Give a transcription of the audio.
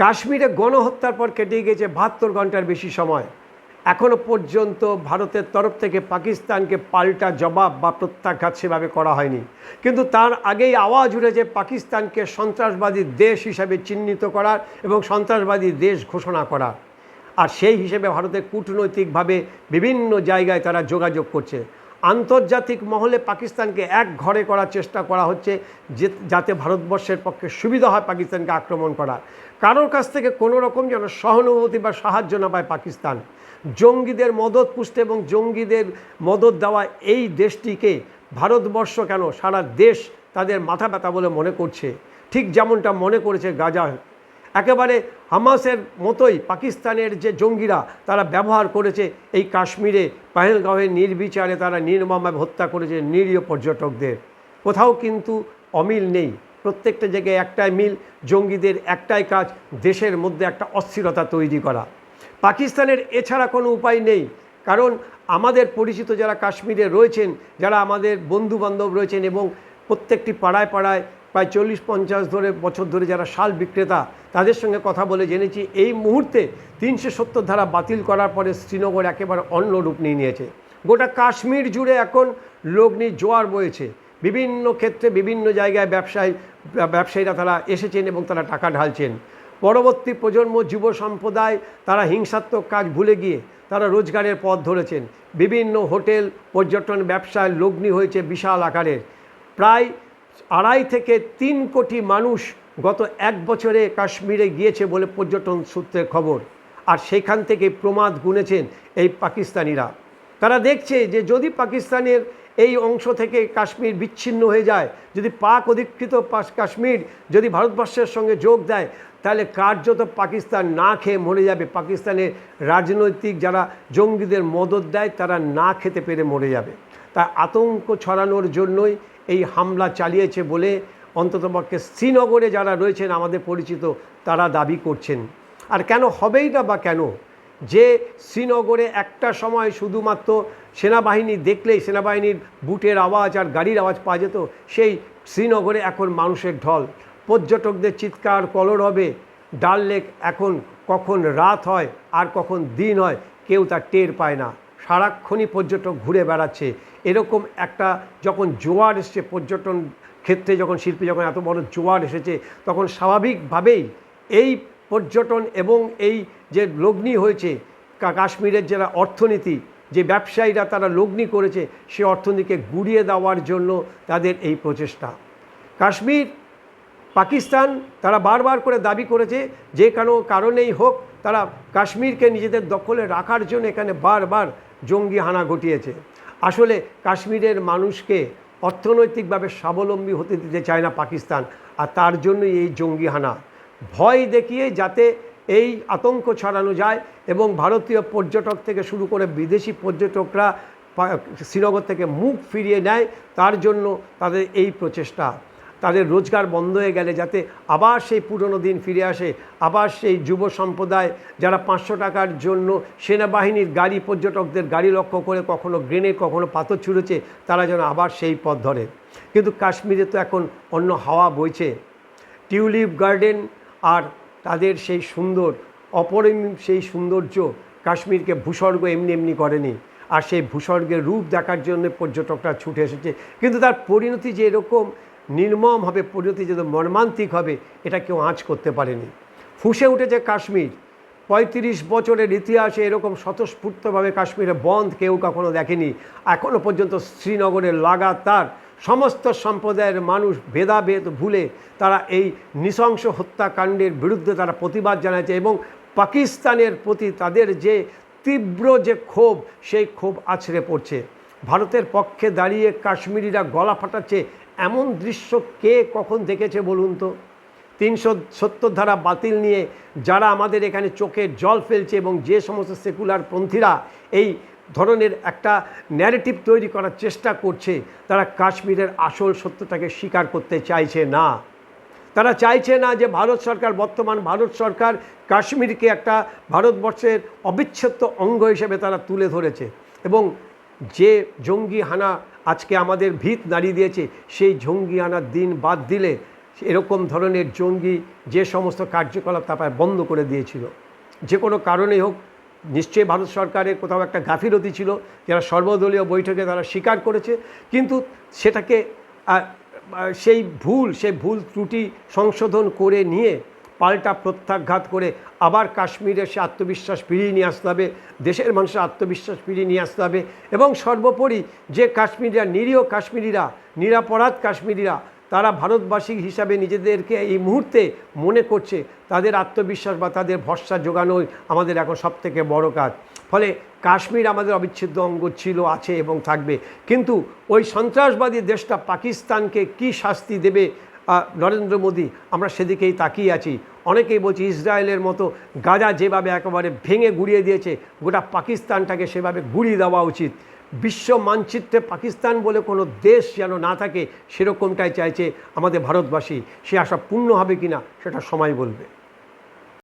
কাশ্মীরে গণহত্যার পর কেটে গেছে বাহাত্তর ঘণ্টার বেশি সময়। এখনও পর্যন্ত ভারতের তরফ থেকে পাকিস্তানকে পাল্টা জবাব বা প্রত্যাঘাত সেভাবে করা হয়নি। কিন্তু তার আগেই আওয়াজ উঠেছে পাকিস্তানকে সন্ত্রাসবাদী দেশ হিসাবে চিহ্নিত করার এবং সন্ত্রাসবাদী দেশ ঘোষণা করার। আর সেই হিসেবে ভারতের কূটনৈতিকভাবে বিভিন্ন জায়গায় তারা যোগাযোগ করছে। আন্তর্জাতিক মহলে পাকিস্তানকে এক ঘরে করার চেষ্টা করা হচ্ছে, যে, যাতে ভারতবর্ষের পক্ষে সুবিধা হয় পাকিস্তানকে আক্রমণ করা কারোর কাছ থেকে কোনো রকম যেন সহানুভূতি বা সাহায্য না পায় পাকিস্তান। জঙ্গিদের মদত পুষতে এবং জঙ্গিদের মদত দেওয়া এই দেশটিকে ভারতবর্ষ কেন সারা দেশ তাদের মাথা ব্যথা বলে মনে করছে? ঠিক যেমনটা মনে করেছে গাজা একেবারে হামাসের মতোই পাকিস্তানের যে জঙ্গিরা তারা ব্যবহার করেছে এই কাশ্মীরে, পাহেলগাঁওয়ে নির্বিচারে তারা নির্মমভাবে হত্যা করেছে নিরীহ পর্যটকদের। কোথাও কিন্তু অমিল নেই। প্রত্যেকটা জায়গায় একটাই মিল, জঙ্গিদের একটাই কাজ, দেশের মধ্যে একটা অস্থিরতা তৈরি করা। পাকিস্তানের এছাড়া কোনো উপায় নেই। কারণ আমাদের পরিচিত যারা কাশ্মীরে রয়েছেন, যারা আমাদের বন্ধু বান্ধব রয়েছেন এবং প্রত্যেকটি পাড়ায় পাড়ায় প্রায় চল্লিশ পঞ্চাশ ধরে বছর ধরে যারা শাল বিক্রেতা, তাদের সঙ্গে কথা বলে জেনেছি। এই মুহূর্তে তিনশো সত্তর ধারা বাতিল করার পরে শ্রীনগর একেবারে অন্য রূপ নিয়ে নিয়েছে। গোটা কাশ্মীর জুড়ে এখন লগ্নি জোয়ার বয়েছে। বিভিন্ন ক্ষেত্রে বিভিন্ন জায়গায় ব্যবসায়ী, ব্যবসায়ীরা তারা এসেছেন এবং তারা টাকা ঢালছেন। পরবর্তী প্রজন্ম, যুব সম্প্রদায়, তারা হিংসাত্মক কাজ ভুলে গিয়ে তারা রোজগারের পথ ধরেছেন। বিভিন্ন হোটেল, পর্যটন ব্যবসায় লগ্নি হয়েছে বিশাল আকারের। প্রায় আড়াই থেকে তিন কোটি মানুষ গত এক বছরে কাশ্মীরে গিয়েছে বলে পর্যটন সূত্রের খবর। আর সেখান থেকে প্রমাদ গুনেছেন এই পাকিস্তানিরা। তারা দেখছে যে যদি পাকিস্তানের এই অংশ থেকে কাশ্মীর বিচ্ছিন্ন হয়ে যায়, যদি পাক অধিকৃত কাশ্মীর যদি ভারতবর্ষের সঙ্গে যোগ দেয়, তাহলে কার্যত পাকিস্তান না খেয়ে মরে যাবে। পাকিস্তানের রাজনৈতিক যারা জঙ্গিদের মদত দেয়, তারা না খেতে পেরে মরে যাবে। তা আতঙ্ক ছড়ানোর জন্যই এই হামলা চালিয়েছে বলে অন্ততপক্ষে শ্রীনগরে যারা রয়েছেন, আমাদের পরিচিত, তারা দাবি করছেন। আর কেন হবেই না বা কেন? যে শ্রীনগরে একটা সময় শুধুমাত্র সেনাবাহিনী দেখলেই, সেনাবাহিনীর বুটের আওয়াজ আর গাড়ির আওয়াজ পাওয়া যেত, সেই শ্রীনগরে এখন মানুষের ঢল। পর্যটকদের চিৎকার কলর হবে ডাল লেক এখন কখন রাত হয় আর কখন দিন হয়, কেউ তার টের পায় না। সারাক্ষণই পর্যটক ঘুরে বেড়াচ্ছে। এরকম একটা যখন জোয়ার এসছে, পর্যটন ক্ষেত্রে যখন শিল্পী যখন এত বড় জোয়ার এসেছে, তখন স্বাভাবিকভাবেই এই পর্যটন এবং এই যে লগ্নি হয়েছে কাশ্মীরের যারা অর্থনীতি, যে ব্যবসায়ীরা তারা লগ্নি করেছে, সে অর্থনীতিকে গুড়িয়ে দেওয়ার জন্য তাদের এই প্রচেষ্টা। কাশ্মীর, পাকিস্তান তারা বারবার করে দাবি করেছে যে কোনো কারণেই হোক তারা কাশ্মীরকে নিজেদের দখলে রাখার জন্য এখানে বারবার জঙ্গি হানা ঘটিয়েছে। আসলে কাশ্মীরের মানুষকে অর্থনৈতিকভাবে স্বাবলম্বী হতে দিতে চায় না পাকিস্তান, আর তার জন্যই এই জঙ্গি হানা ভয় দেখিয়ে যাতে এই আতঙ্ক ছড়ানো যায় এবং ভারতীয় পর্যটক থেকে শুরু করে বিদেশি পর্যটকরা শ্রীনগর থেকে মুখ ফিরিয়ে নেয়, তার জন্য তাদের এই প্রচেষ্টা। তাদের রোজগার বন্ধ হয়ে গেলে যাতে আবার সেই পুরনো দিন ফিরে আসে, আবার সেই যুব সম্প্রদায় যারা পাঁচশো টাকার জন্য সেনাবাহিনীর গাড়ি, পর্যটকদের গাড়ি লক্ষ্য করে কখনো গ্রেনেড, কখনো পাথর ছুঁড়েছে, তারা যেন আবার সেই পথ ধরে। কিন্তু কাশ্মীরে তো এখন অন্য হাওয়া বইছে। টিউলিপ গার্ডেন আর তাদের সেই সুন্দর, অপরিম সেই সৌন্দর্য কাশ্মীরকে ভূস্বর্গ এমনি এমনি করেনি। আর সেই ভূস্বর্গের রূপ দেখার জন্য পর্যটকরা ছুটে এসেছে। কিন্তু তার পরিণতি যে এরকম নির্মম হবে পরিণতি যে মর্মান্তিক হবে, এটা কেউ আঁচ করতে পারেনি। ফুসে উঠেছে কাশ্মীর। পঁয়ত্রিশ বছরের ইতিহাসে এরকম স্বতঃস্ফূর্তভাবে কাশ্মীরে বন্ধ কেউ কখনো দেখেনি। এখনও পর্যন্ত শ্রীনগরের লাগাতার সমস্ত সম্প্রদায়ের মানুষ ভেদাভেদ ভুলে তারা এই নৃশংস হত্যাকাণ্ডের বিরুদ্ধে তারা প্রতিবাদ জানাচ্ছে এবং পাকিস্তানের প্রতি তাদের যে তীব্র যে ক্ষোভ, সেই ক্ষোভ আছড়ে পড়ছে। ভারতের পক্ষে দাঁড়িয়ে কাশ্মীরিরা গলা ফাটাচ্ছে এমন দৃশ্য কে কখন দেখেছে বলুন তো? তিনশো সত্তর ধারা বাতিল নিয়ে যারা আমাদের এখানে চোখে জল ফেলছে এবং যে সমস্ত সেকুলার পন্থীরা এই ধরনের একটা ন্যারেটিভ তৈরি করার চেষ্টা করছে, তারা কাশ্মীরের আসল সত্যটাকে স্বীকার করতে চাইছে না। তারা চাইছে না যে ভারত সরকার, বর্তমান ভারত সরকার কাশ্মীরকে একটা ভারতবর্ষের অবিচ্ছেদ্য অঙ্গ হিসেবে তারা তুলে ধরেছে। এবং যে জঙ্গি হানা আজকে আমাদের ভিত নাড়িয়ে দিয়েছে। সেই জঙ্গি আনার দিন বাদ দিলে এরকম ধরনের জঙ্গি যে সমস্ত কার্যকলাপ তারপর বন্ধ করে দিয়েছিল। যে কোনো কারণেই হোক, নিশ্চয়ই ভারত সরকারের কোথাও একটা গাফিলতি ছিল, যারা সর্বদলীয় বৈঠকে তারা স্বীকার করেছে। কিন্তু সেটাকে সেই ভুল সেই ভুল ত্রুটি সংশোধন করে নিয়ে পাল্টা প্রত্যাঘাত করে আবার কাশ্মীরে সে আত্মবিশ্বাস ফিরিয়ে নিয়ে আসতে হবে, দেশের মানুষের আত্মবিশ্বাস ফিরিয়ে নিয়ে আসতে হবে এবং সর্বোপরি যে কাশ্মীরিরা, নিরীহ কাশ্মীরিরা, নিরাপরাধ কাশ্মীরিরা, তারা ভারতবাসী হিসাবে নিজেদেরকে এই মুহূর্তে মনে করছে তাদের আত্মবিশ্বাস বা তাদের ভরসা যোগানোই আমাদের এখন সবথেকে বড় কাজ। ফলে কাশ্মীর আমাদের অবিচ্ছেদ্য অঙ্গ ছিল, আছে এবং থাকবে। কিন্তু ওই সন্ত্রাসবাদী দেশটা পাকিস্তানকে কি শাস্তি দেবে নরেন্দ্র মোদী, আমরা সেদিকেই তাকিয়ে আছি। অনেকেই বলছি ইসরায়েলের মতো গাজা যেভাবে একেবারে ভেঙে গুড়িয়ে দিয়েছে, গোটা পাকিস্তানটাকে সেভাবে গুড়িয়ে দেওয়া উচিত। বিশ্ব মানচিত্রে পাকিস্তান বলে কোনো দেশ যেন না থাকে, সেরকমটাই চাইছে আমাদের ভারতবাসী। সে আশা পূর্ণ হবে কিনা, সেটা সময় বলবে।